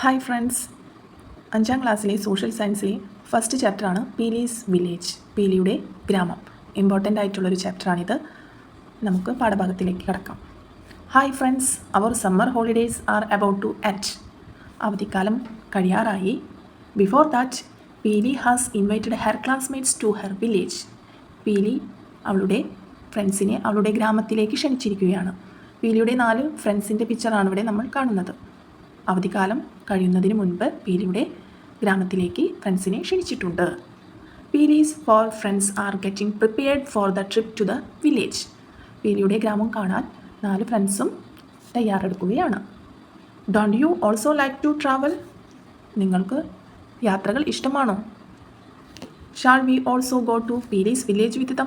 Hi friends അഞ്ചാം ക്ലാസ്സിലെ social സയൻസിലെ first ചാപ്റ്ററാണ് പീലീസ് വില്ലേജ് പീലിയുടെ ഗ്രാമം. ഇമ്പോർട്ടന്റ് ആയിട്ടുള്ളൊരു ചാപ്റ്ററാണിത് നമുക്ക് പാഠഭാഗത്തിലേക്ക് കിടക്കാം. Hi friends our summer holidays are about to at അവധിക്കാലം കഴിയാറായി. Before that Peeli has invited her classmates to her village Peeli അവളുടെ ഫ്രണ്ട്സിനെ അവളുടെ ഗ്രാമത്തിലേക്ക് ക്ഷണിച്ചിരിക്കുകയാണ്. പീലിയുടെ നാല് ഫ്രണ്ട്സിന്റെ പിക്ചറാണ് ഇവിടെ നമ്മൾ കാണുന്നത്. അവധിക്കാലം കഴിയുന്നതിന് മുൻപ് പീലിയുടെ ഗ്രാമത്തിലേക്ക് ഫ്രണ്ട്സിനെ ക്ഷണിച്ചിട്ടുണ്ട്. Peeli's four friends are getting prepared for the trip to the village. പീലിയുടെ ഗ്രാമം കാണാൻ നാല് ഫ്രണ്ട്സും തയ്യാറെടുക്കുകയാണ്. Don't you also like to travel നിങ്ങൾക്ക് യാത്രകൾ ഇഷ്ടമാണോ? Shall we also go to Peeli's village with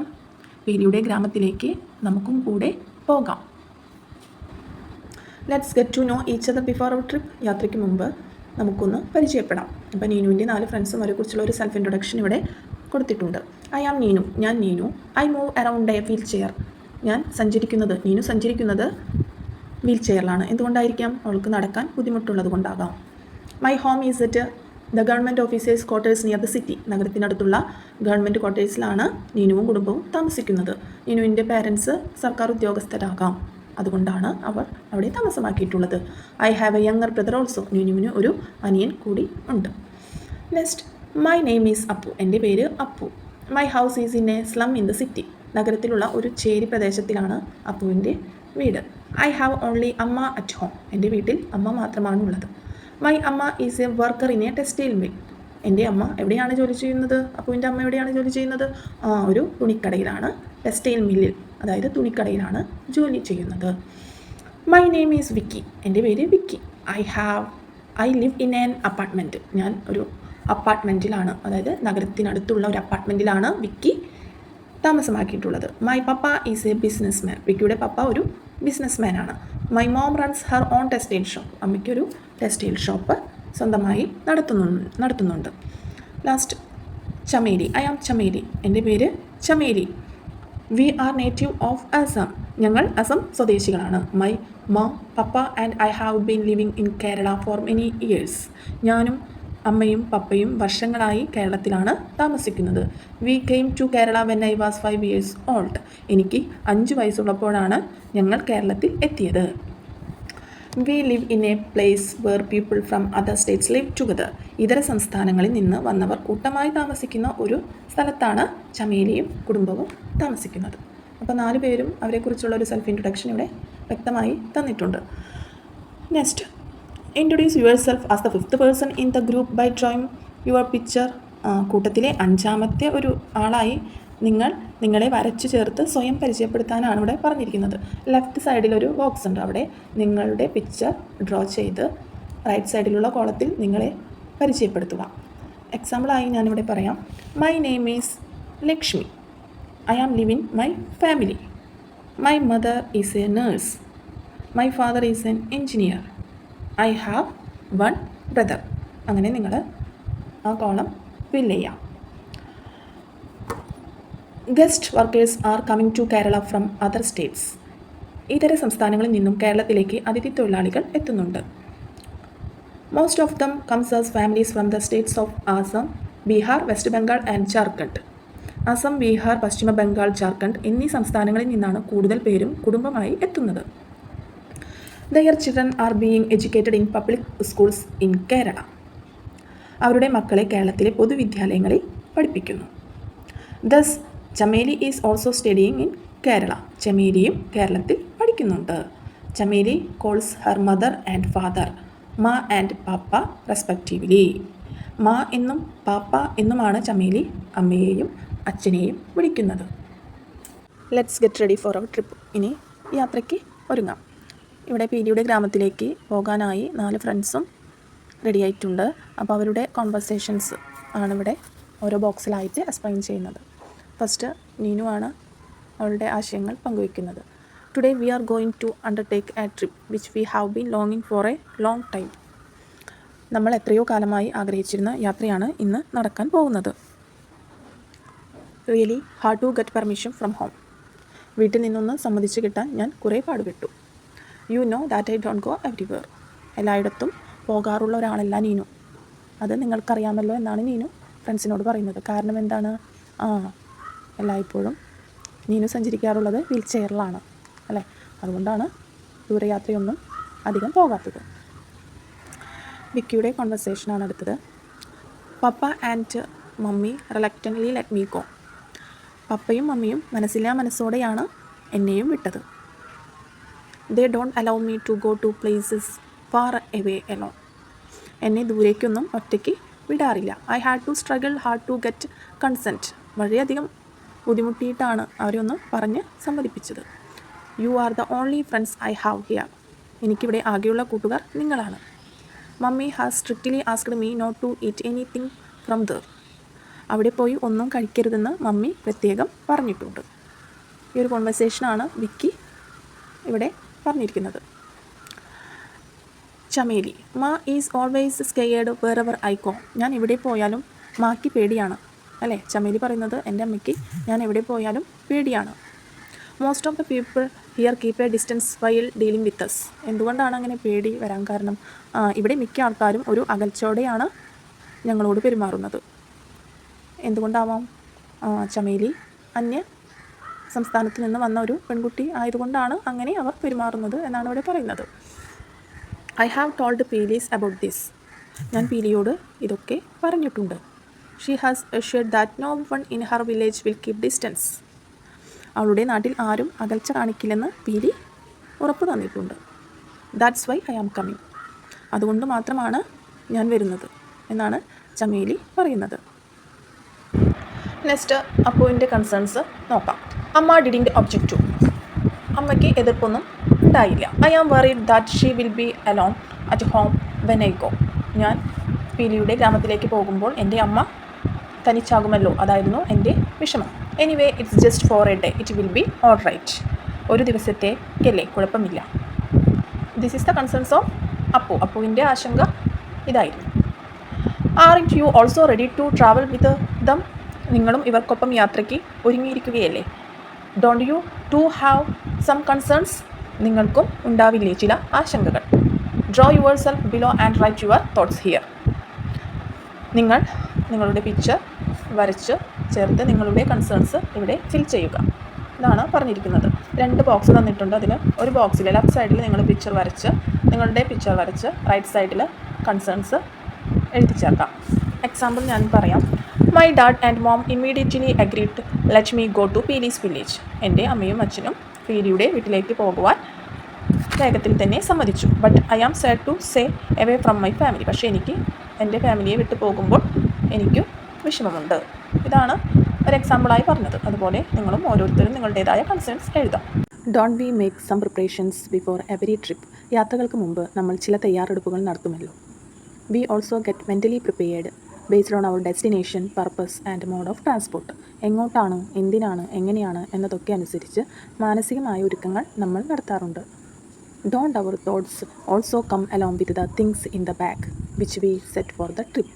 പീലിയുടെ ഗ്രാമത്തിലേക്ക് നമുക്കും കൂടെ പോകാം. Let's get to know each other before our trip യാത്രയ്ക്ക് മുമ്പ് നമുക്കൊന്ന് പരിചയപ്പെടാം. അപ്പോൾ നീനുവിന്റെ നാല് ഫ്രണ്ട്സും അവരെക്കുറിച്ചുള്ള ഒരു സെൽഫ് ഇൻട്രൊഡക്ഷൻ ഇവിടെ കൊടുത്തിട്ടുണ്ട്. ഐ ആം നീനു ഞാൻ Neenu. I move around a wheelchair ഞാൻ സഞ്ചരിക്കുന്നത് നീനു സഞ്ചരിക്കുന്നത് വീൽ ചെയറിലാണ് എന്തുകൊണ്ടായിരിക്കാം അവൾക്ക് നടക്കാൻ ബുദ്ധിമുട്ടുള്ളത് കൊണ്ടാകാം? My home is it the government officers quarters near the city നഗരത്തിനടുത്തുള്ള government ക്വാർട്ടേഴ്സിലാണ് നീനുവും കുടുംബവും താമസിക്കുന്നത്. നീനുവിന്റെ പാരൻസ് സർക്കാർ ഉദ്യോഗസ്ഥരാകാം. അതുകൊണ്ടാണ് അവർ അവിടെ താമസമാക്കിയിട്ടുള്ളത്. I have a younger brother also ന്യൂനുവിന് ഒരു അനിയൻ കൂടി ഉണ്ട്. Next my name is Appu എന്റെ പേര് Appu my house is in a slum in the city നഗരത്തിലുള്ള ഒരു ചേരി പ്രദേശത്തിലാണ് അപ്പുവിന്റെ വീട്. ഐ ഹാവ് ഓൺലി അമ്മ അറ്റ് ഹോം എന്റെ വീട്ടിൽ അമ്മ മാത്രമാണ് ഉള്ളത് my amma is a worker in a textile mill എന്റെ അമ്മ എവിടെയാണ് ജോലി ചെയ്യുന്നത്? അപ്പുവിന്റെ അമ്മ എവിടെയാണ് ജോലി ചെയ്യുന്നത്? ഒരു തുണിക്കടയിലാണ്. ടെക്സ്റ്റൈൽ മില്ലിൽ അതായത് തുണിക്കടയിലാണ് ജോലി ചെയ്യുന്നത്. മൈ നെയിം ഈസ് വിക്കി എന്റെ പേര് Vicky I have I live in an apartment ഞാൻ ഒരു അപ്പാർട്ട്മെന്റിലാണ് അതായത് നഗരത്തിനടുത്തുള്ള ഒരു അപ്പാർട്ട്മെന്റിലാണ് Vicky താമസമാക്കിയിട്ടുള്ളത്. My papa is a businessman വിക്കിയുടെ പപ്പ ഒരു business മാനാണ് my mom runs her own textile shop അമ്മയ്ക്കൊരു ടെക്സ്റ്റൈൽ ഷോപ്പ് സ്വന്തമായി നടത്തുന്നു നടത്തുന്നുണ്ട്. Last Chameri. I am Chameri. എന്റെ പേര് Chameli we are native of Assam ഞങ്ങൾ അസം സ്വദേശികളാണ്. My mom papa and I have been living in Kerala for many years ഞാനും അമ്മയും പപ്പയും വർഷങ്ങളായി കേരളത്തിലാണ് താമസിക്കുന്നത്. We came to Kerala when I was five years old എനിക്ക് അഞ്ച് വയസ്സുള്ളപ്പോഴാണ് ഞങ്ങൾ കേരളത്തിൽ എത്തിയത്. We live in a place where people from other states live together ഇതര സംസ്ഥാനങ്ങളിൽ നിന്ന് വന്നവർ കൂട്ടമായി താമസിക്കുന്ന ഒരു സ്ഥലത്താണ് ചമേലിയും കുടുംബവും താമസിക്കുന്നത്. അപ്പോൾ നാല് പേരും അവരെക്കുറിച്ചുള്ള ഒരു സെൽഫ് ഇൻട്രൊഡക്ഷൻ ഇവിടെ വ്യക്തമായി തന്നിട്ടുണ്ട്. Next introduce yourself as the fifth person in the group by drawing your picture കൂട്ടത്തിലെ അഞ്ചാമത്തെ ഒരു ആളായി നിങ്ങൾ നിങ്ങളെ വരച്ചു ചേർത്ത് സ്വയം പരിചയപ്പെടുത്താനാണ് ഇവിടെ പറഞ്ഞിരിക്കുന്നത്. ലെഫ്റ്റ് സൈഡിലൊരു ബോക്സ് ഉണ്ട്. അവിടെ നിങ്ങളുടെ പിക്ചർ ഡ്രോ ചെയ്ത് റൈറ്റ് സൈഡിലുള്ള കോളത്തിൽ നിങ്ങളെ പരിചയപ്പെടുത്തുക. എക്സാമ്പിളായി ഞാനിവിടെ പറയാം. My name is Lakshmi I am living my family my mother is a nurse my father is an engineer I have one brother അങ്ങനെ നിങ്ങൾ ആ കോളം ഫില്ല് ചെയ്യാം. Guest workers are coming to Kerala from other states. ഇതര സംസ്ഥാനങ്ങളിൽ നിന്നും കേരളത്തിലേക്ക് അതിഥി തൊഴിലാളികൾ എത്തുന്നുണ്ട്. Most of them comes as families from the states of Assam Bihar West Bengal and Jharkhand Assam Bihar Paschima Bengal Jharkhand എന്നീ സംസ്ഥാനങ്ങളിൽ നിന്നാണ് കൂടുതൽ പേരും കുടുംബമായി എത്തുന്നത്. Their children are being educated in public schools in Kerala അവരുടെ മക്കളെ കേരളത്തിലെ പൊതുവിദ്യാലയങ്ങളിൽ പഠിപ്പിക്കുന്നു. Thus Chameli is also studying in Kerala ചമേലിയും കേരളത്തിൽ പഠിക്കുന്നുണ്ട്. Chameli calls her mother and father ma and papa respectively മാ എന്നും പാപ്പ എന്നുമാണ് ചമേലി അമ്മയെയും അച്ഛനെയും വിളിക്കുന്നത്. Let's get ready for our trip ഇനി യാത്രയ്ക്ക് ഒരുങ്ങാം. ഇവിടെ പീലിയുടെ ഗ്രാമത്തിലേക്ക് പോകാനായി നാല് ഫ്രണ്ട്സും റെഡി ആയിട്ടുണ്ട്. അപ്പോൾ അവരുടെ കോൺവെർസേഷൻസ് ആണിവിടെ ഓരോ ബോക്സിലായിട്ട് എക്സ്പ്ലെയിൻ ചെയ്യുന്നത്. ഫസ്റ്റ് നീനു ആണ് അവളുടെ ആശയങ്ങൾ പങ്കുവയ്ക്കുന്നത്. Today we are going to undertake a trip which we have been ലോങ്ങിങ് for a long time നമ്മൾ എത്രയോ കാലമായി ആഗ്രഹിച്ചിരുന്ന യാത്രയാണ് ഇന്ന് നടക്കാൻ പോകുന്നത്. Really hard to get permission from home വീട്ടിൽ നിന്നൊന്ന് സമ്മതിച്ച് കിട്ടാൻ ഞാൻ കുറേ പാടുപെട്ടു. You know that I don't go everywhere എല്ലായിടത്തും പോകാറുള്ള ഒരാളല്ല നീനു. അത് നിങ്ങൾക്കറിയാമല്ലോ എന്നാണ് നീനു ഫ്രണ്ട്സിനോട് പറയുന്നത്. കാരണം എന്താണ്? ആ എല്ലായ്പ്പോഴും നീനു സഞ്ചരിക്കാറുള്ളത് വീൽ ചെയറിലാണ് അല്ലേ? അതുകൊണ്ടാണ് ദൂരയാത്രയൊന്നും അധികം പോകാത്തത്. വിക്കിയുടെ കോൺവെർസേഷനാണ് അടുത്തത്. Papa and mummy reluctantly let me go പപ്പയും മമ്മിയും മനസ്സില്ലാ മനസ്സോടെയാണ് എന്നെയും വിട്ടത്. They don't allow me to go to places far away alone എന്നെ ദൂരേക്കൊന്നും ഒറ്റയ്ക്ക് വിടാറില്ല. I had to struggle hard to get consent വളരെയധികം ബുദ്ധിമുട്ടിയിട്ടാണ് അവരെ ഒന്ന് പറഞ്ഞ് സമ്മതിപ്പിച്ചത്. You are the only friends I have here എനിക്കിവിടെ ആകെയുള്ള കൂട്ടുകാർ നിങ്ങളാണ്. Mummy has strictly asked me not to eat anything from there അവിടെ പോയി ഒന്നും കഴിക്കരുതെന്ന് മമ്മി പ്രത്യേകം പറഞ്ഞിട്ടുണ്ട്. ഈ ഒരു കോൺവെർസേഷനാണ് വിക്കി ഇവിടെ പറഞ്ഞിരിക്കുന്നത്. Chameli ma is always scared wherever I go ഞാൻ എവിടെ പോയാലും മാക്ക് പേടിയാണ്. അല്ലേ? ചമേലി പറയുന്നത് എന്റെ അമ്മയ്ക്ക് ഞാൻ എവിടെ പോയാലും പേടിയാണ്. Most of the people here keep a distance while dealing with us എന്തുകൊണ്ടാണ് അങ്ങനെ പേടി വരാൻ കാരണം? ഇവിടെ മിക്ക ആൾക്കാരും ഒരു അകൽച്ചയോടെയാണ് ഞങ്ങളോട് പെരുമാറുന്നത്. എന്തുകൊണ്ടാവാം? ചമേലി അന്യ സംസ്ഥാനത്ത് നിന്ന് വന്ന ഒരു പെൺകുട്ടി ആയതുകൊണ്ടാണ് അങ്ങനെ അവർ പെരുമാറുന്നത് എന്നാണ് ഇവിടെ പറയുന്നത്. I have told Peeli's about this ഞാൻ പീലിയോട് ഇതൊക്കെ പറഞ്ഞിട്ടുണ്ട്. She has assured that no one in her village will keep distance അവളുടെ നാട്ടിൽ ആരും അകൽച്ച കാണിക്കില്ലെന്ന് പീലി ഉറപ്പ് തന്നിട്ടുണ്ട്. That's why I am coming അതുകൊണ്ട് മാത്രമാണ് ഞാൻ വരുന്നത് എന്നാണ് ചമേലി പറയുന്നത്. നെക്സ്റ്റ് അപ്പുവിന്റെ കൺസേൺസ് നോക്കാം. അമ്മ ഡിഡിന്റെ ഒബ്ജക്റ്റ് ടു അമ്മയ്ക്ക് എതിർപ്പൊന്നും ഉണ്ടായില്ല. I am worried that she will be alone at home when I go ഞാൻ പീലിയുടെ ഗ്രാമത്തിലേക്ക് പോകുമ്പോൾ എന്റെ അമ്മ തനിച്ചാകുമല്ലോ അതായിരുന്നു എന്റെ വിഷമം. Anyway it's just for a day it will be all right ഒരു ദിവസത്തേക്കല്ലേ കുഴപ്പമില്ല. This is the concerns of Appu. അപ്പുവിന്റെ ആശങ്ക ഇതായിരുന്നു. Are it you also ready to travel with them നിങ്ങളും ഇവർക്കൊപ്പം യാത്രയ്ക്ക് ഒരുങ്ങിയിരിക്കുകയല്ലേ? Don't you too have some concerns നിങ്ങൾക്കും ഉണ്ടാവില്ലേ ചില ആശങ്കകൾ? Draw yourself below and write your thoughts here നിങ്ങൾ നിങ്ങളുടെ പിക്ചർ വരച്ച് ചേർത്ത് നിങ്ങളുടെ കൺസേൺസ് ഇവിടെ ഫിൽ ചെയ്യുക. ഇതാണ് പറഞ്ഞിരിക്കുന്നത്. രണ്ട് ബോക്സ് തന്നിട്ടുണ്ട്. അതിൽ ഒരു ബോക്സിൽ ലെഫ്റ്റ് സൈഡിൽ നിങ്ങൾ പിക്ചർ വരച്ച് നിങ്ങളുടെ പിക്ചർ വരച്ച് റൈറ്റ് സൈഡിൽ കൺസേൺസ് എഴുതി ചേർക്കാം. എക്സാമ്പിൾ ഞാൻ പറയാം. My dad and mom immediately agreed let me go to Peeli's village എന്റെ അമ്മയും അച്ഛനും പീലിയുടെ വീട്ടിലേക്ക് പോകുവാൻ വേഗത്തിൽ തന്നെ സമ്മതിച്ചു. But I am sad to say away from my family പക്ഷേ എനിക്ക് എന്റെ ഫാമിലിയെ വിട്ടു പോകുമ്പോൾ എനിക്കും വിഷമമുണ്ട്. ഇതാണ് ഒരു എക്സാമ്പിളായി പറഞ്ഞത്. അതുപോലെ നിങ്ങളും ഓരോരുത്തരും നിങ്ങളുടേതായ കൺസേൺസ് എഴുതാം. Don't we make some preparations before every trip യാത്രകൾക്ക് മുമ്പ് നമ്മൾ ചില തയ്യാറെടുപ്പുകൾ നടത്തുമല്ലോ. We also get mentally prepared based on our destination purpose and mode of transport എങ്ങോട്ടാണ് എന്തിനാണ് എങ്ങനെയാണ് എന്നതൊക്കെ അനുസരിച്ച് മാനസികമായ ഒരുക്കങ്ങൾ നമ്മൾ നടത്താറുണ്ട്. Don't our thoughts also come along with the things in the bag which we set for the trip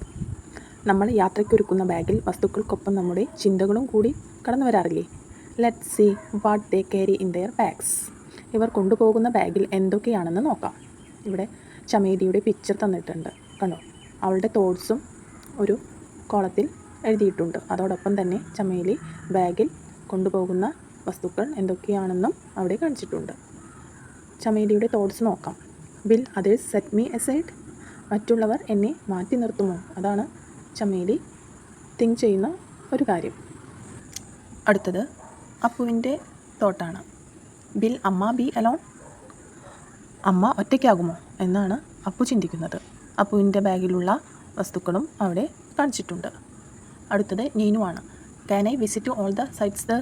നമ്മൾ യാത്രയ്ക്കൊരുക്കുന്ന ബാഗിൽ വസ്തുക്കൾക്കൊപ്പം നമ്മുടെ ചിന്തകളും കൂടി കടന്നു വരാറില്ലേ? Let see what they carry in their bags ഇവർ കൊണ്ടുപോകുന്ന ബാഗിൽ എന്തൊക്കെയാണെന്ന് നോക്കാം. ഇവിടെ ചമേദിയുടെ പിക്ചർ തന്നിട്ടുണ്ട്. കണ്ടോ? അവളുടെ തോട്ട്സും ഒരു കോളത്തിൽ എഴുതിയിട്ടുണ്ട്. അതോടൊപ്പം തന്നെ ചമേലി ബാഗിൽ കൊണ്ടുപോകുന്ന വസ്തുക്കൾ എന്തൊക്കെയാണെന്നും അവിടെ കാണിച്ചിട്ടുണ്ട്. ചമേലിയുടെ തോട്ട്സ് നോക്കാം. Will others set me aside മറ്റുള്ളവർ എന്നെ മാറ്റി നിർത്തുമോ? അതാണ് ചമേലി തിങ്ക് ചെയ്യുന്ന ഒരു കാര്യം. അടുത്തത് അപ്പുവിന്റെ തോട്ടാണ് ബിൽ അമ്മ ബി അലോൺ അമ്മ ഒറ്റയ്ക്കാകുമോ? എന്നാണ് അപ്പു ചിന്തിക്കുന്നത്. അപ്പുവിന്റെ ബാഗിലുള്ള വസ്തുക്കളും അവിടെ കാണിച്ചിട്ടുണ്ട്. അടുത്തത് നീനുവാണ് can I visit all the sights the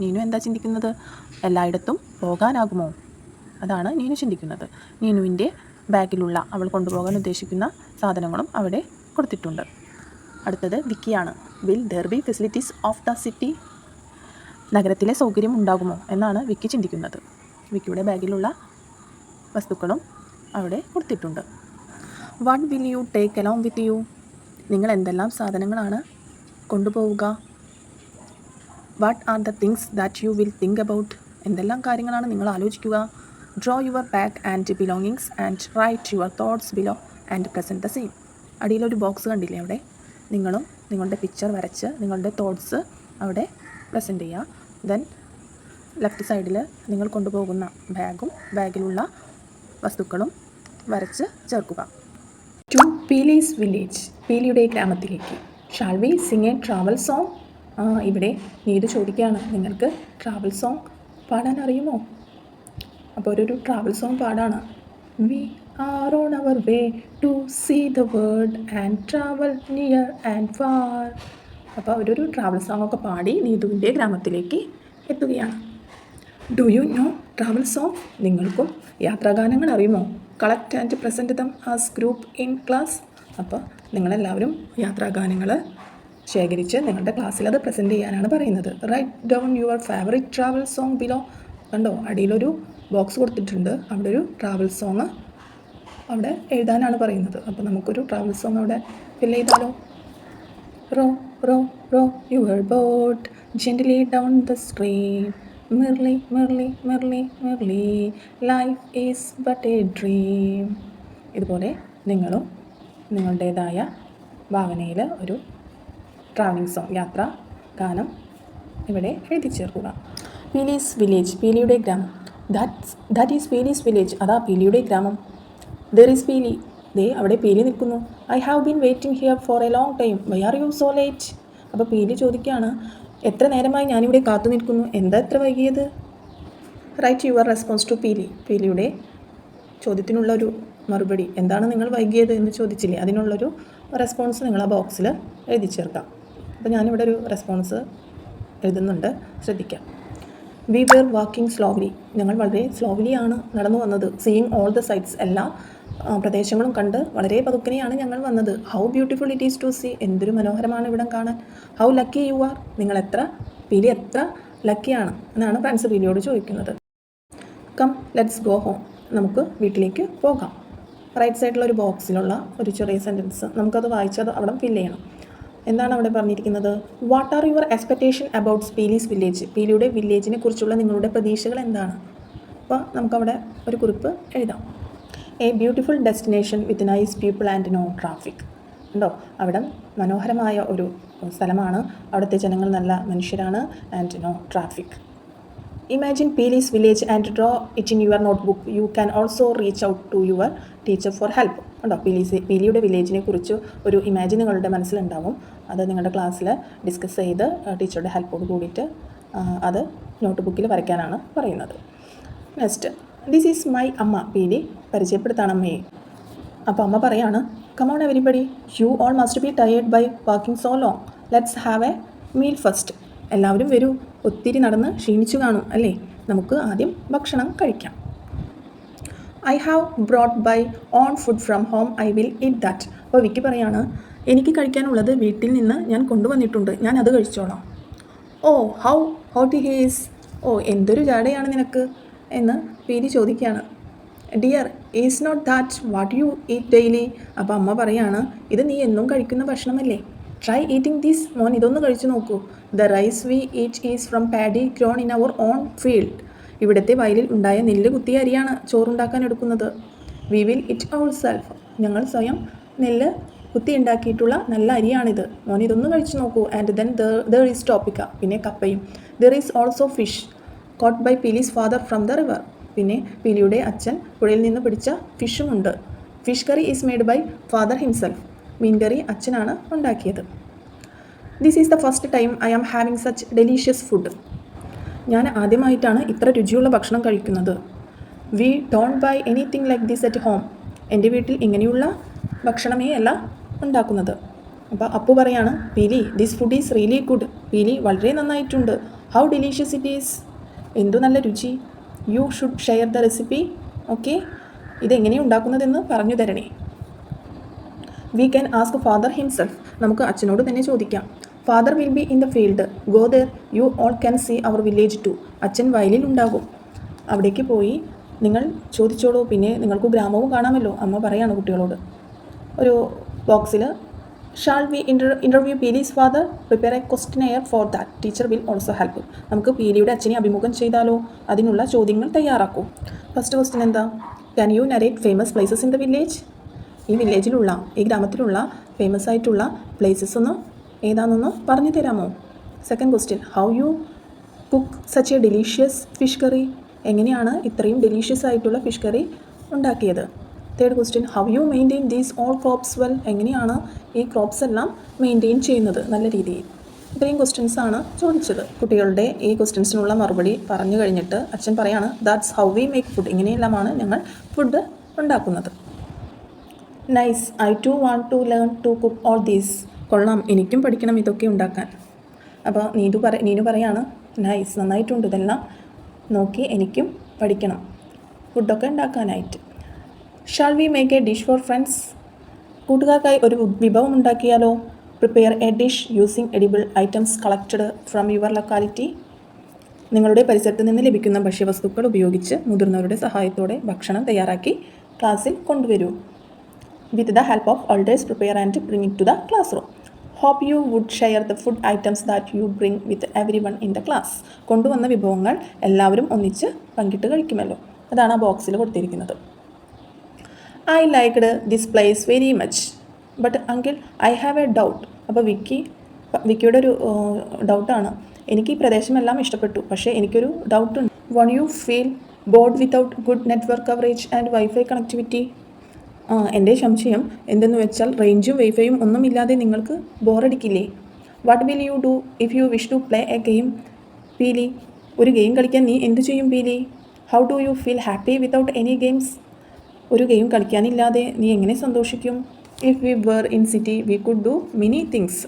Neenu എന്താ ചിന്തിക്കുന്നത്? എല്ലായിടത്തും പോകാനാകുമോ? അതാണ് നീനു ചിന്തിക്കുന്നത്. നീനുവിന്റെ ബാഗിലുള്ള അവൾ കൊണ്ടുപോകാൻ ഉദ്ദേശിക്കുന്ന സാധനങ്ങളും അവിടെ കൊടുത്തിട്ടുണ്ട്. അടുത്തത് വിക്കിയാണ്. Will there be facilities of the city നഗരത്തിലെ സൗകര്യം ഉണ്ടാകുമോ എന്നാണ് വിക്കി ചിന്തിക്കുന്നത്. വിക്കിയുടെ ബാഗിലുള്ള വസ്തുക്കളും അവിടെ കൊടുത്തിട്ടുണ്ട്. What will you take along with you നിങ്ങൾ എന്തെല്ലാം സാധനങ്ങളാണ് കൊണ്ടുപോവുക? What are the things that you will think about എന്തെല്ലാം കാര്യങ്ങളാണ് നിങ്ങൾ ആലോചിക്കുക? Draw your bag and belongings and write your thoughts below and present the same അടിയിലൊരു box കണ്ടില്ലേ അവിടെ? നിങ്ങളും നിങ്ങളുടെ പിക്ചർ വരച്ച് നിങ്ങളുടെ തോട്ട്സ് അവിടെ പ്രസന്റ് ചെയ്യുക. ദെൻ ലെഫ്റ്റ് സൈഡിൽ നിങ്ങൾ കൊണ്ടുപോകുന്ന ബാഗും ബാഗിലുള്ള വസ്തുക്കളും വരച്ച് ചേർക്കുക. ടു പീലീസ് വില്ലേജ് പീലിയുടെ ഗ്രാമത്തിലേക്ക്. Shall we sing a travel song ഇവിടെ നീത് ചോദിക്കുകയാണ്. നിങ്ങൾക്ക് ട്രാവൽ സോങ് പാടാൻ അറിയുമോ? അപ്പോൾ ഒരു ട്രാവൽ സോങ് പാടാണ്. We are on our way to see the world and travel near and far അപ്പോൾ അവരൊരു ട്രാവൽ സോങ് ഒക്കെ പാടി നീതുവിന്റെ ഗ്രാമത്തിലേക്ക് എത്തുകയാണ്. Do you know travel song നിങ്ങൾക്കും യാത്രാഗാനങ്ങൾ അറിയുമോ? Collect and present them as group in class അപ്പോൾ നിങ്ങളെല്ലാവരും യാത്രാഗാനങ്ങൾ ശേഖരിച്ച് നിങ്ങളുടെ ക്ലാസ്സിൽ അത് പ്രസന്റ് ചെയ്യാനാണ് പറയുന്നത്. Write down your favourite travel song below കണ്ടോ? അടിയിലൊരു ബോക്സ് കൊടുത്തിട്ടുണ്ട്. അവിടെ ഒരു ട്രാവൽ സോങ് അവിടെ എഴുതാനാണ് പറയുന്നത്. അപ്പോൾ നമുക്കൊരു ട്രാവൽ സോങ് അവിടെ ഫില്ല് ചെയ്താലോ? Row row row your boat gently down the stream merrily merrily merrily merrily life is but a dream ഇതുപോലെ നിങ്ങളും നിങ്ങളുടേതായ ഭാവനയിൽ ഒരു ട്രാവലിംഗ് സോങ് യാത്ര ഗാനം ഇവിടെ എഴുതി ചേർക്കുക പീലീസ് വില്ലേജ് പീലിയുടെ ഗ്രാമം. That's that is Peeli's village അതാ പീലിയുടെ ഗ്രാമം. ദർ ഈസ് പീലി ദേ അവിടെ പീലി നിൽക്കുന്നു. I have been waiting here for a long time why are you so late അപ്പോൾ പീലി ചോദിക്കുകയാണ് എത്ര നേരമായി ഞാനിവിടെ കാത്തു നിൽക്കുന്നു? എന്താ എത്ര വൈകിയത്? റൈറ്റ് യുവർ റെസ്പോൺസ് ടു പീലി പീലിയുടെ ചോദ്യത്തിനുള്ള ഒരു മറുപടി. എന്താണ് നിങ്ങൾ വൈകിയത്? എന്ന് ചോദിച്ചില്ലേ? അതിനുള്ളൊരു റെസ്പോൺസ് നിങ്ങൾ ആ ബോക്സിൽ എഴുതി ചേർക്കാം. അപ്പോൾ ഞാനിവിടെ ഒരു റെസ്പോൺസ് എഴുതുന്നുണ്ട്. ശ്രദ്ധിക്കാം. വി വെർ വാക്കിംഗ് സ്ലോവ്ലി ഞങ്ങൾ വളരെ സ്ലോവ്ലിയാണ് നടന്നു വന്നത്. സീയിങ് ഓൾ ദ സൈറ്റ്സ് എല്ലാ പ്രദേശങ്ങളും കണ്ട് വളരെ പതുക്കനെയാണ് ഞങ്ങൾ വന്നത്. How beautiful it is to see എന്തൊരു മനോഹരമാണ് ഇവിടം കാണാൻ. ഹൗ ലക്കി യു ആർ നിങ്ങൾ എത്ര പീലി എത്ര ലക്കിയാണ് എന്നാണ് ഫ്രണ്ട്സ് പീലിയോട് ചോദിക്കുന്നത്. കം ലെറ്റ്സ് ഗോ ഹോം നമുക്ക് വീട്ടിലേക്ക് പോകാം. റൈറ്റ് സൈഡിലുള്ള ഒരു ബോക്സിലുള്ള ഒരു ചെറിയ സെന്റൻസ് നമുക്കത് വായിച്ചത് അവിടെ ഫില്ല് ചെയ്യണം. എന്താണ് അവിടെ പറഞ്ഞിരിക്കുന്നത്? What are your expectation about Peeli's village പീലിയുടെ വില്ലേജിനെ കുറിച്ചുള്ള നിങ്ങളുടെ പ്രതീക്ഷകൾ എന്താണ്? അപ്പോൾ നമുക്കവിടെ ഒരു കുറിപ്പ് എഴുതാം. A beautiful destination with nice people and no traffic ഉണ്ടോ അവിടെ മനോഹരമായ ഒരു സ്ഥലമാണ്. അവിടുത്തെ ജനങ്ങൾ നല്ല മനുഷ്യരാണ് and no traffic imagine Peeli's village and draw it in your notebook you can also reach out to your teacher for help ഉണ്ടോ പീലീസ് പീലിയുടെ വില്ലേജിനെ കുറിച്ച് ഒരു ഇമാജിൻ നിങ്ങളുടെ മനസ്സിലുണ്ടാവും. അത് നിങ്ങളുടെ ക്ലാസ്സിൽ ഡിസ്കസ് ചെയ്ത് ടീച്ചറുടെ ഹെൽപ്പോട് കൂടിയിട്ട് അത് നോട്ട് ബുക്കിൽ വരയ്ക്കാനാണ് പറയുന്നത്. നെക്സ്റ്റ് ദിസ് ഈസ് മൈ അമ്മ. പീലി പരിചയപ്പെടുത്താണ് അമ്മയെ. അപ്പോൾ അമ്മ പറയാണ് come on everybody you all must be tired by walking so long let's have a meal first എല്ലാവരും വരൂ. ഒത്തിരി നടന്ന് ക്ഷീണിച്ചു കാണും അല്ലേ? നമുക്ക് ആദ്യം ഭക്ഷണം കഴിക്കാം. I have brought by own food from home I will eat that അപ്പോൾ വിക്കി പറയാണ് എനിക്ക് കഴിക്കാനുള്ളത് വീട്ടിൽ നിന്ന് ഞാൻ കൊണ്ടുവന്നിട്ടുണ്ട്. ഞാൻ അത് കഴിച്ചോളാം. Oh how? Hot he's oh എന്തൊരു ജാടയാണ് നിനക്ക്? എന്ന് പീരി ചോദിക്കുകയാണ്. Dear is not that what you eat daily? അപ്പോൾ അമ്മ പറയാണ് ഇത് നീ എന്നും കഴിക്കുന്ന ഭക്ഷണമല്ലേ? Try eating these. മോൻ ഇതൊന്ന് കഴിച്ചു നോക്കൂ. The rice we eat is from paddy grown in our own field. ഇവിടുത്തെ വയലിൽ ഉണ്ടായ നെല്ല് കുത്തിയ അരിയാണ് ചോറുണ്ടാക്കാൻ എടുക്കുന്നത്. We will it our self. ഞങ്ങൾ സ്വയം നെല്ല് കുത്തി ഉണ്ടാക്കിയിട്ടുള്ള നല്ല അരിയാണിത്. മോൻ ഇതൊന്ന് കഴിച്ചു നോക്കൂ. And then there is tapioca പിന്നെ കപ്പയും. There is also fish caught by Peeli's father from the river പിന്നെ പീലിയുടെ അച്ഛൻ പുഴയിൽ നിന്ന് പിടിച്ച ഫിഷും ഉണ്ട്. Fish curry is made by father himself മീൻ കറി അച്ഛനാണ് ഉണ്ടാക്കിയത്. This is the first time I am having such delicious food ഞാൻ ആദ്യമായിട്ടാണ് ഇത്ര രുചിയുള്ള ഭക്ഷണം കഴിക്കുന്നത്. We don't buy anything like this at home എന്റെ വീട്ടിൽ ഇങ്ങനെയുള്ള ഭക്ഷണമേ അല്ല. ഉണ്ടാക്കുന്നത്. അപ്പോൾ അപ്പു പറയാണ് Peeli this food is really good Peeli വളരെ നന്നായിട്ടുണ്ട്. ഹൗ ഡെലീഷ്യസ് ഇറ്റ് ഈസ് എന്തു നല്ല രുചി. You should share the recipe okay ഇതെങ്ങനെയാണ് ഉണ്ടാക്കുന്നതെന്ന് പറഞ്ഞു തരണേ. We can ask father himself നമുക്ക് അച്ഛനോട് തന്നെ ചോദിക്കാം. Father will be in the field go there you all can see our village too അച്ഛൻ വയലിൽ ഉണ്ടാകും. അവിടേക്ക് പോയി നിങ്ങൾ ചോദിച്ചോളൂ. പിന്നെ നിങ്ങൾക്ക് ഗ്രാമവും കാണാമല്ലോ. അമ്മ പറയാണ് കുട്ടികളോട്. ഒരു ബോക്സിൽ shall we inter interview Peeli's father prepare a questionnaire for that teacher will also help നമുക്ക് പീലിയുടെ അച്ഛനെ അഭിമുഖം ചെയ്താലോ? അതിനുള്ള ചോദ്യങ്ങൾ തയ്യാറാക്കൂ. ഫസ്റ്റ് ക്വസ്റ്റ്യൻ എന്താ? Can you narrate famous places in the village ഈ വില്ലേജിലുള്ള ഈ ഗ്രാമത്തിലുള്ള ഫേമസ് ആയിട്ടുള്ള പ്ലേസസ് ഒന്ന് ഏതാണെന്നൊന്ന് പറഞ്ഞു തരാമോ? Second question how you cook such a delicious fish curry എങ്ങനെയാണ് ഇത്രയും ഡെലീഷ്യസ് ആയിട്ടുള്ള ഫിഷ് കറി ഉണ്ടാക്കിയത്? Third question how you maintain these all crops well എങ്ങനെയാണ് ഈ ക്രോപ്സ് എല്ലാം മെയിന്റെയിൻ ചെയ്യുന്നത്? നല്ല രീതിയിൽ. ഇത്രയും ക്വസ്റ്റ്യൻസ് ആണ് ചോദിച്ചത്. കുട്ടികളുടെ ഈ ക്വസ്റ്റ്യൻസിനുള്ള മറുപടി പറഞ്ഞു കഴിഞ്ഞിട്ട് അച്ഛൻ പറയാണ് that's how we make food ഇങ്ങനെയെല്ലാമാണ് ഞങ്ങൾ ഫുഡ് ഉണ്ടാക്കുന്നത്. Nice I too want to learn to cook all these കൊള്ളാം. എനിക്കും പഠിക്കണം ഇതൊക്കെ ഉണ്ടാക്കാൻ. അപ്പോൾ നീതു പറ നീനു പറയാണ് നൈസ് നന്നായിട്ടുണ്ട്. ഇതെല്ലാം നോക്കി എനിക്കും പഠിക്കണം. ഫുഡൊക്കെ ഉണ്ടാക്കാനായിട്ട്. Shall we make a dish for friends കൂട്ടുകാർക്കായി ഒരു വിഭവം ഉണ്ടാക്കിയാലോ? Prepare a dish using edible items collected from your locality നിങ്ങളുടെ പരിസരത്ത് നിന്ന് ലഭിക്കുന്ന ഭക്ഷ്യവസ്തുക്കൾ ഉപയോഗിച്ച് മുതിർന്നവരുടെ സഹായത്തോടെ ഭക്ഷണം തയ്യാറാക്കി ക്ലാസ്സിൽ കൊണ്ടുവരൂ. With the help of elders prepare and bring it to the classroom hope you would share the food items that you bring with everyone in the class കൊണ്ടുവന്ന വിഭവങ്ങൾ എല്ലാവരും ഒന്നിച്ച് പങ്കിട്ട് കഴിക്കുമല്ലോ. അതാണ് ആ ബോക്സിൽ കൊടുത്തിരിക്കുന്നത്. I liked this place very much but uncle I have a doubt അപ്പോൾ വിക്കി വിക്കിയുടെ ഒരു ഡൗട്ടാണ് എനിക്ക് ഈ പ്രദേശമെല്ലാം ഇഷ്ടപ്പെട്ടു. പക്ഷേ എനിക്കൊരു ഡൗട്ട് ഉണ്ട്. Won't you feel bored without good network coverage and wifi connectivity എന്റെ സംശയം എന്തെന്ന് വെച്ചാൽ റേഞ്ചും വൈഫൈയും ഒന്നുമില്ലാതെ നിങ്ങൾക്ക് ബോറടിക്കില്ലേ what will you do if you wish to play a game Peeli ഒരു ഗെയിം കളിക്കാൻ നീ എന്ത് ചെയ്യും Peeli? How do you feel happy without any games ഒരു ഗെയിം കളിക്കാനില്ലാതെ നീ എങ്ങനെ സന്തോഷിക്കും? If we were in city we could do many things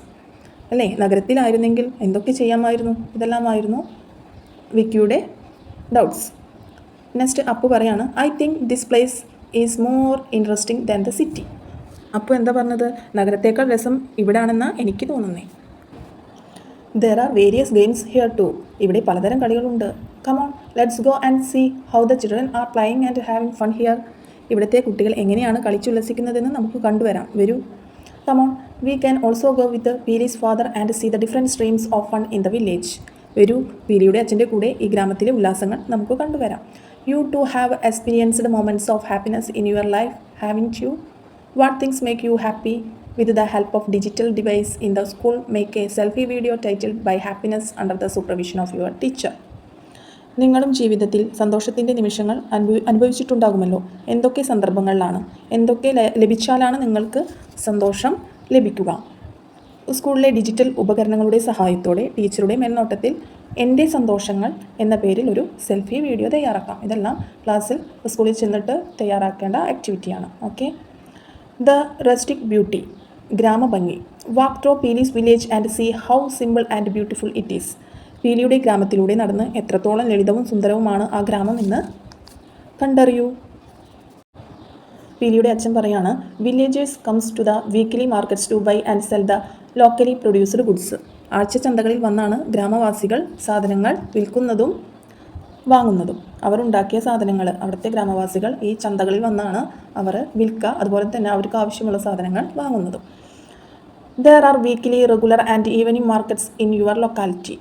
അല്ലേ? നഗരത്തിലായിരുന്നെങ്കിൽ എന്തൊക്കെ ചെയ്യാമായിരുന്നു? ഇതെല്ലാമായിരുന്നു വിക്കിയുടെ ഡൗട്ട്സ് നെക്സ്റ്റ് അപ്പു പറയാണ് I think this place is more interesting than the city അപ്പോൾ എന്താ പറഞ്ഞത്? നഗരത്തേക്കാൾ രസം ഇവിടാണെന്നാണ് എനിക്ക് തോന്നുന്നേ. There are various games here too ഇവിടെ പലതരം കളികളുണ്ട്. Come on let's go and see how the children are playing and having fun here ഇവിടുത്തെ കുട്ടികൾ എങ്ങനെയാണ് കളിച്ചുല്ലസിക്കുന്നതെന്ന് നമുക്ക് കണ്ടുവരാം. വരൂ. Come on we can also go with Peeli's father and see the different streams of fun in the village വരൂ. പീലിയുടെ അച്ഛന്റെ കൂടെ ഈ ഗ്രാമത്തിലെ ഉല്ലാസങ്ങൾ നമുക്ക് കണ്ടുവരാം. You too have experienced moments of happiness in your life having you what things make you happy with the help of digital device in the school make a selfie video title by happiness under the supervision of your teacher നിങ്ങളും ജീവിതത്തിൽ സന്തോഷത്തിന്റെ നിമിഷങ്ങൾ അനുഭവി അനുഭവിച്ചിട്ടുണ്ടാകുമല്ലോ. എന്തൊക്കെ സന്ദർഭങ്ങളിലാണ്? എന്തൊക്കെ ലഭിച്ചാലാണ് നിങ്ങൾക്ക് സന്തോഷം ലഭിക്കുക? സ്കൂളിലെ ഡിജിറ്റൽ ഉപകരണങ്ങളുടെ സഹായത്തോടെ ടീച്ചറുടെ മേൽനോട്ടത്തിൽ എന്റെ സന്തോഷങ്ങൾ എന്ന പേരിൽ ഒരു സെൽഫി വീഡിയോ തയ്യാറാക്കാം. ഇതെല്ലാം ക്ലാസ്സിൽ സ്കൂളിൽ ചെന്നിട്ട് തയ്യാറാക്കേണ്ട ആക്ടിവിറ്റിയാണ്. Okay? The rustic beauty ഗ്രാമഭംഗി. Walk Peeli's village and see how simple and beautiful it is. പീലിയുടെ ഗ്രാമത്തിലൂടെ നടന്ന് എത്രത്തോളം ലളിതവും സുന്ദരവുമാണ് ആ ഗ്രാമം എന്ന് കണ്ടറിയൂ. പീലിയുടെ അച്ഛൻ പറയാണ് villagers comes to the weekly markets to buy and sell the locally produced goods ആഴ്ച ചന്തകളിൽ വന്നാണ് ഗ്രാമവാസികൾ സാധനങ്ങൾ വിൽക്കുന്നതും വാങ്ങുന്നതും. അവർ ഉണ്ടാക്കിയ സാധനങ്ങൾ അവിടുത്തെ ഗ്രാമവാസികൾ ഈ ചന്തകളിൽ വന്നാണ് അവർ വിൽക്കുക. അതുപോലെ തന്നെ അവർക്ക് ആവശ്യമുള്ള സാധനങ്ങൾ വാങ്ങുന്നതും. There are weekly regular and evening markets in your locality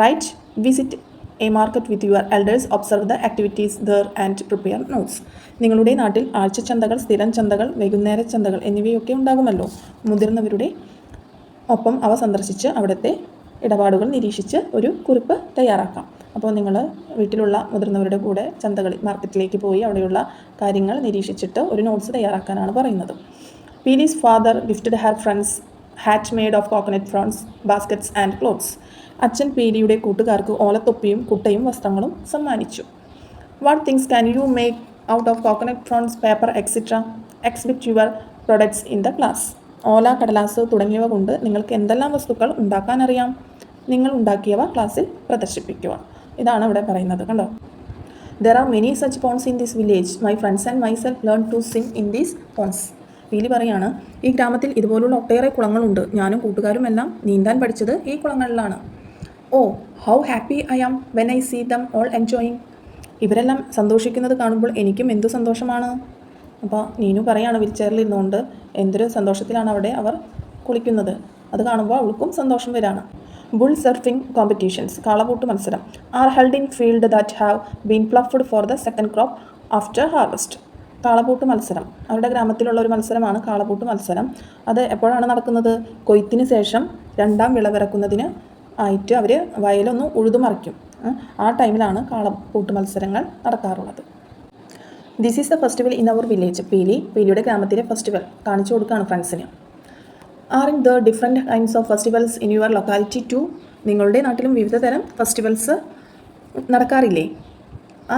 right visit a market with your elders observe the activities there and prepare notes നിങ്ങളുടെ നാട്ടിൽ ആഴ്ച ചന്തകൾ സ്ഥിരം ചന്തകൾ വൈകുന്നേര ചന്തകൾ എന്നിവയൊക്കെ ഉണ്ടാകുമല്ലോ. മുതിർന്നവരുടെ ഒപ്പം അവ സന്ദർശിച്ച് അവിടുത്തെ ഇടപാടുകൾ നിരീക്ഷിച്ച് ഒരു കുറിപ്പ് തയ്യാറാക്കാം. അപ്പോൾ നിങ്ങൾ വീട്ടിലുള്ള മുതിർന്നവരുടെ കൂടെ ചന്തകളിൽ മാർക്കറ്റിലേക്ക് പോയി അവിടെയുള്ള കാര്യങ്ങൾ നിരീക്ഷിച്ചിട്ട് ഒരു നോട്ട്സ് തയ്യാറാക്കാനാണ് പറയുന്നത്. Peeli's father gifted her friends hat made of coconut fronds baskets and clothes അച്ഛൻ പീലിയുടെ കൂട്ടുകാർക്ക് ഓലത്തൊപ്പിയും കുട്ടയും വസ്ത്രങ്ങളും സമ്മാനിച്ചു. What things can you make out of coconut fronds paper extra exhibit your products in the class ഓല കടലാസ് തുടങ്ങിയവ കൊണ്ട് നിങ്ങൾക്ക് എന്തെല്ലാം വസ്തുക്കൾ ഉണ്ടാക്കാൻ അറിയാം? നിങ്ങൾ ഉണ്ടാക്കിയവ ക്ലാസ്സിൽ പ്രദർശിപ്പിക്കുക ഇതാണ് ഇവിടെ പറയുന്നത് കണ്ടോ? There are many such ponds in this village my friends and myself learn to swim in these ponds Peeli പറയാണ് ഈ ഗ്രാമത്തിൽ ഇതുപോലുള്ള ഒട്ടേറെ കുളങ്ങളുണ്ട്. ഞാനും കൂട്ടുകാരും എല്ലാം നീന്താൻ പഠിച്ചത് ഈ കുളങ്ങളിലാണ്. ഓ how happy I am when I see them all enjoying ഇവരെല്ലാം സന്തോഷിക്കുന്നത് കാണുമ്പോൾ എനിക്കും എന്തു സന്തോഷമാണ്? അപ്പോൾ നീനു പറയാണ് വീൽചെയറിൽ ഇരുന്നുകൊണ്ട് എന്തൊരു സന്തോഷത്തിലാണ് അവിടെ അവർ കുളിക്കുന്നത്. അത് കാണുമ്പോൾ അവൾക്കും സന്തോഷം വരാണ്. ബുൾ സർഫിംഗ് കോമ്പറ്റീഷൻസ് കാളപൂട്ട് മത്സരം. Are held in field that have been ploughed for the second crop after harvest കാളപൂട്ട് മത്സരം. അവരുടെ ഗ്രാമത്തിലുള്ള ഒരു മത്സരമാണ് കാളപൂട്ട് മത്സരം. അത് എപ്പോഴാണ് നടക്കുന്നത്? കൊയ്ത്തിന് ശേഷം രണ്ടാം വിളവിറക്കുന്നതിന് ആയിട്ട് അവർ വയലൊന്ന് ഉഴുതുമറിക്കും. ആ ടൈമിലാണ് കാളപൂട്ട് മത്സരങ്ങൾ നടക്കാറുള്ളത്. This is the festival in our village Peeli പീലിയുടെ ഗ്രാമത്തിലെ ഫെസ്റ്റിവൽ കാണിച്ചു കൊടുക്കുകയാണ് ഫ്രണ്ട്സിന് are in the different kinds of festivals in your locality too നിങ്ങളുടെ നാട്ടിലും വിവിധ തരം festivals നടക്കാറില്ലേ?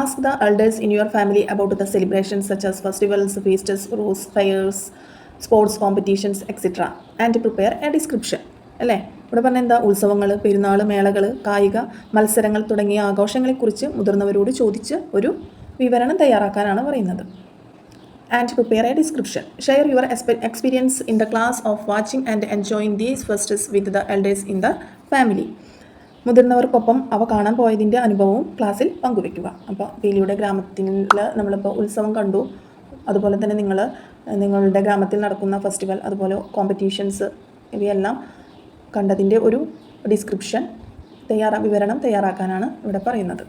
Ask the elders in your family about the celebrations such as festivals feasts rose fairs sports competitions etcetera and prepare a description അല്ലേ? ഇവിടെ പറഞ്ഞ എന്താ ഉത്സവങ്ങൾ പെരുന്നാൾ മേളകൾ കായിക മത്സരങ്ങൾ തുടങ്ങിയ ആഘോഷങ്ങളെക്കുറിച്ച് മുതിർന്നവരോട് ചോദിച്ച് ഒരു വിവരണം തയ്യാറാക്കാനാണ് പറയുന്നത്. And prepare a description share your experience in the class of watching and enjoying these feasts with the elders in the family മുതിർന്നവർക്കൊപ്പം അവ കാണാൻ പോയതിന്റെ അനുഭവവും ക്ലാസ്സിൽ പങ്കുവെക്കുക. അപ്പോൾ പീലിയുടെ ഗ്രാമത്തിൽ നമ്മളിപ്പോൾ ഉത്സവം കണ്ടു. അതുപോലെ തന്നെ നിങ്ങൾ നിങ്ങളുടെ ഗ്രാമത്തിൽ നടക്കുന്ന ഫെസ്റ്റിവൽ അതുപോലെ കോമ്പറ്റീഷൻസ് ഇവയെല്ലാം കണ്ടതിന്റെ ഒരു ഡിസ്ക്രിപ്ഷൻ തയ്യാറാ വിവരണം തയ്യാറാക്കാനാണ് ഇവിടെ പറയുന്നത്.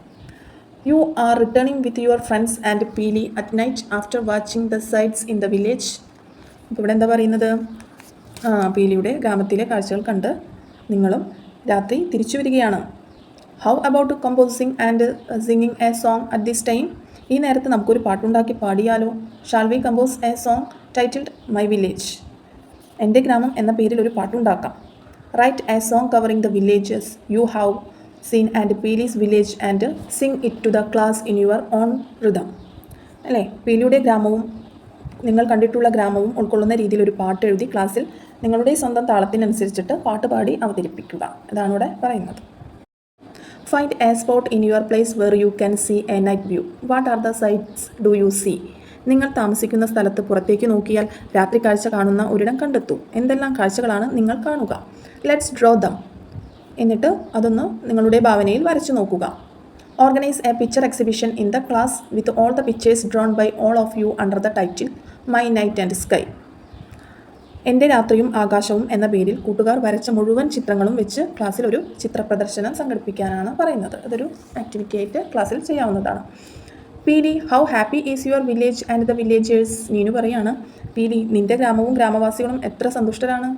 You are returning with your friends and Peeli at night after watching the sights in the village അപ്പോൾ ഇവിടെ എന്താ പറയുന്നത്? പീലിയുടെ ഗ്രാമത്തിലെ കാഴ്ചകൾ കണ്ട് നിങ്ങളും രാത്രി തിരിച്ചു വരികയാണ്. How about composing and singing a song at this time ഈ നേരത്ത് നമുക്കൊരു പാട്ടുണ്ടാക്കി പാടിയാലോ? Shall we compose a song titled my village എന്റെ ഗ്രാമം എന്ന പേരിൽ ഒരു പാട്ടുണ്ടാക്കാം. Write a song covering the villages you have seen and Peeli's village and sing it to the class in your own rhythm അല്ലേ? പീലിയുടെ ഗ്രാമവും നിങ്ങൾ കണ്ടിട്ടുള്ള ഗ്രാമവും ഉൾക്കൊള്ളുന്ന രീതിയിൽ ഒരു പാട്ട് എഴുതി ക്ലാസ്സിൽ നിങ്ങളുടെ സ്വന്തം താളത്തിനനുസരിച്ചിട്ട് പാട്ട് പാടി അവതരിപ്പിക്കുക. ഇതാണ് ഇവിടെ പറയുന്നത്. Find a spot in your place where you can see a night view what are the sights do you see നിങ്ങൾ താമസിക്കുന്ന സ്ഥലത്ത് പുറത്തേക്ക് നോക്കിയാൽ രാത്രി കാഴ്ച കാണുന്ന ഒരിടം കണ്ടെത്തൂ. എന്തെല്ലാം കാഴ്ചകളാണ് നിങ്ങൾ കാണുക? ലെറ്റ്സ് ഡ്രോ ദം എന്നിട്ട് അതൊന്ന് നിങ്ങളുടെ ഭാവനയിൽ വരച്ചു നോക്കുക. Organise a picture exhibition in the class with all the pictures drawn by all of you under the title my night and sky എന്റെ രാത്രിയും ആകാശവും എന്ന പേരിൽ കൂട്ടുകാർ വരച്ച മുഴുവൻ ചിത്രങ്ങളും വെച്ച് ക്ലാസ്സിൽ ഒരു ചിത്ര പ്രദർശനം സംഘടിപ്പിക്കാനാണ് പറയുന്നത്. അതൊരു ആക്ടിവിറ്റി ആയിട്ട് ക്ലാസ്സിൽ ചെയ്യാവുന്നതാണ്. Peli how happy is your village and the villagers Neenu പറയാണ് പീലി നിന്റെ ഗ്രാമവും ഗ്രാമവാസികളും എത്ര സന്തുഷ്ടരാണ്?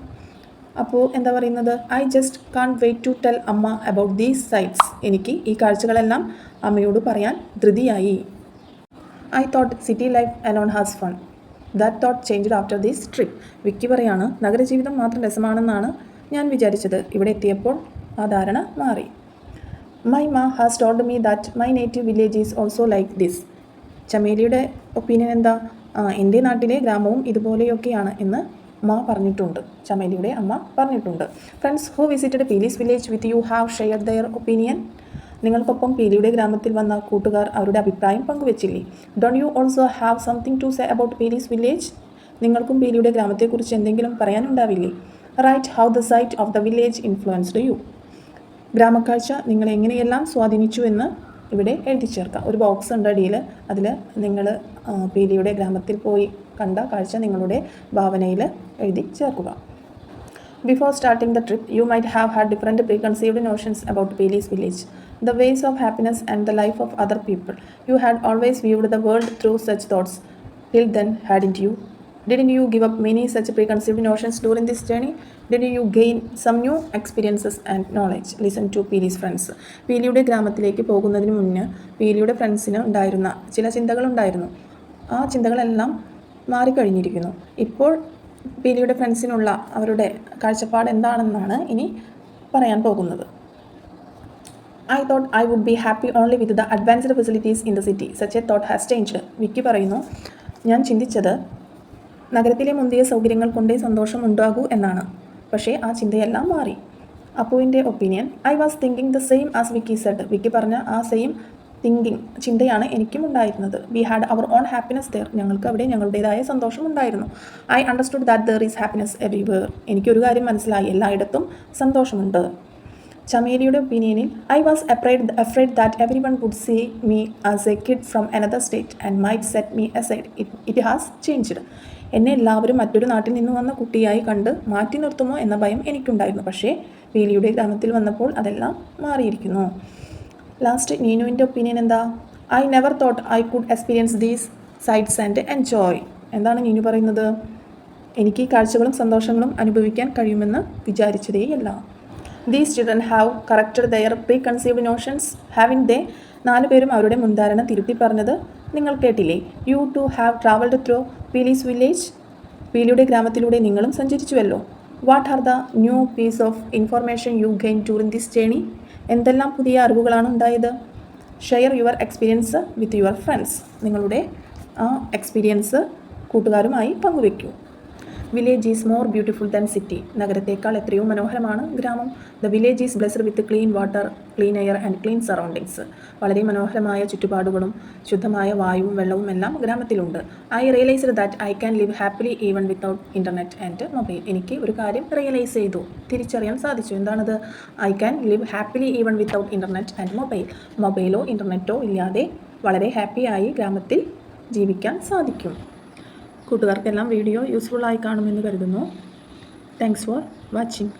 അപ്പോൾ എന്താ പറയുന്നത്? I just can't wait to tell amma about these sights എനിക്ക് ഈ കാഴ്ചകളെല്ലാം അമ്മയോട് പറയാൻ ധൃതിയായി. I thought city life alone has fun that thought changed after these trip Vicky പറയാണ് നഗരജീവിതം മാത്രം രസമാണെന്നാണ് ഞാൻ വിചാരിച്ചത്. ഇവിടെ എത്തിയപ്പോൾ ആ ധാരണ മാറി. My ma has told me that my native village is also like this ചമേലിയുടെ opinion എന്താ? എന്റെ നാട്ടിലെ ഗ്രാമവും ഇതുപോലെയൊക്കെയാണ് എന്ന് മാ പറഞ്ഞിട്ടുണ്ട്. ചമേലിയുടെ അമ്മ പറഞ്ഞിട്ടുണ്ട്. Friends who visited Peli's village with you have share their opinion നിങ്ങൾക്കൊപ്പം പീലിയുടെ ഗ്രാമത്തിൽ വന്ന കൂട്ടുകാർ അവരുടെ അഭിപ്രായം പങ്കുവച്ചില്ലേ? Don't you also have something to say about Peli's village നിങ്ങൾക്കും പീലിയുടെ ഗ്രാമത്തെക്കുറിച്ച് എന്തെങ്കിലും പറയാനുണ്ടാവില്ലേ? Right how the sight of the village influenced you ഗ്രാമക്കാഴ്ച നിങ്ങൾ എങ്ങനെയെല്ലാം സ്വാധീനിച്ചു എന്ന് ഇവിടെ എഴുതി ചേർക്കാം. ഒരു ബോക്സ് ഉണ്ട് അടിയിൽ. അതിൽ നിങ്ങൾ പീലിയുടെ ഗ്രാമത്തിൽ പോയി കണ്ട കാഴ്ച നിങ്ങളുടെ ഭാവനയിൽ എഴുതി ചേർക്കുക. Before starting the trip you might have had different preconceived notions about Peli's village the ways of happiness and the life of other people you had always viewed the world through such thoughts till then hadn't you you? Didn't you give up many such preconceived notions during this journey? Didn't you gain some new experiences and knowledge? Listen to Peli's friends. പീലിയുടെ ഗ്രാമത്തിലേക്ക് പോകുന്നതിന് മുന്നേ പീലിയുടെ ഫ്രണ്ട്സിന് ഉണ്ടായിരുന്ന ചില ചിന്തകളുണ്ടായിരുന്നു ആ ചിന്തകളെല്ലാം മാറിക്കഴിഞ്ഞിരിക്കുന്നു ഇപ്പോൾ പീലിയുടെ ഫ്രണ്ട്സിനുള്ള അവരുടെ കാഴ്ചപ്പാട് എന്താണെന്നാണ് ഇനി പറയാൻ പോകുന്നത് I thought I would be happy only with the advanced facilities in the city such a thought has change Vicky പറയുന്നു ഞാൻ ചിന്തിച്ചത് നഗരത്തിലെ മുന്തിയ സൗകര്യങ്ങൾ കൊണ്ടേ സന്തോഷം ഉണ്ടാകൂ എന്നാണ്. പക്ഷേ ആ ചിന്തയെല്ലാം മാറി. അപ്പുവിന്റെ opinion I was thinking the same as Vicky said. Vicky പറഞ്ഞ ആ സെയിം തിങ്കിങ് ചിന്തയാണ് എനിക്കും ഉണ്ടായിരുന്നത്. We had our own happiness there ഞങ്ങൾക്ക് അവിടെ ഞങ്ങളുടേതായ സന്തോഷം ഉണ്ടായിരുന്നു. I understood that there is happiness everywhere എനിക്കൊരു കാര്യം മനസ്സിലായി. എല്ലായിടത്തും സന്തോഷമുണ്ട്. ചമേലിയുടെ ഒപ്പീനിയനിൽ I was afraid afraid that everyone would see me as a kid from another state and might set me aside it has changed എന്നെ എല്ലാവരും മറ്റൊരു നാട്ടിൽ നിന്ന് വന്ന കുട്ടിയായി കണ്ട് മാറ്റി നിർത്തുമോ എന്ന ഭയം എനിക്കുണ്ടായിരുന്നു. പക്ഷേ വേലിയുടെ ഗ്രാമത്തിൽ വന്നപ്പോൾ അതെല്ലാം മാറിയിരിക്കുന്നു. ലാസ്റ്റ് നീനുവിന്റെ ഒപ്പീനിയൻ എന്താ? I never thought I could experience these sights and enjoy എന്താണ് നീനു പറയുന്നത്? എനിക്ക് ഈ കാഴ്ചകളും സന്തോഷങ്ങളും അനുഭവിക്കാൻ കഴിയുമെന്ന് വിചാരിച്ചതേയല്ല. These children have corrected their preconceived notions haven't they നാല് പേരും അവരുടെ മുൻധാരണ തിരുത്തി പറഞ്ഞത് നിങ്ങൾ കേട്ടില്ലേ? You too have travelled through Peli's village പീലിയുടെ ഗ്രാമത്തിലൂടെ നിങ്ങളും സഞ്ചരിച്ചുവല്ലോ. What are the new piece of information you gain during this journey എന്തെല്ലാം പുതിയ അറിവുകളാണ് ഉണ്ടായത്? Share your experience with your friends നിങ്ങളുടെ ആ എക്സ്പീരിയൻസ് കൂട്ടുകാരുമായി പങ്കുവെക്കൂ. Village is more beautiful than city നഗരത്തേക്കാൾ എത്രയോ മനോഹരമാണ് ഗ്രാമം. The village is blessed with clean water clean air and clean surroundings വളരെ മനോഹരമായ ചുറ്റുപാടുകളും ശുദ്ധമായ വായുവും വെള്ളവും എല്ലാം ഗ്രാമത്തിലുണ്ട്. I realised that I can live happily even without internet and mobile എനിക്ക് ഒരു കാര്യം റിയലൈസ് ചെയ്തു. തിരിച്ചറിയാൻ സാധിച്ചു. എന്താണത്? I can live happily even without internet and mobile മൊബൈലോ ഇന്റർനെറ്റോ ഇല്ലാതെ വളരെ ഹാപ്പിയായി ഗ്രാമത്തിൽ ജീവിക്കാൻ സാധിക്കും. കൂട്ടുകാർക്കെല്ലാം വീഡിയോ യൂസ്ഫുള്ളായി കാണുമെന്ന് കരുതുന്നു. Thanks for watching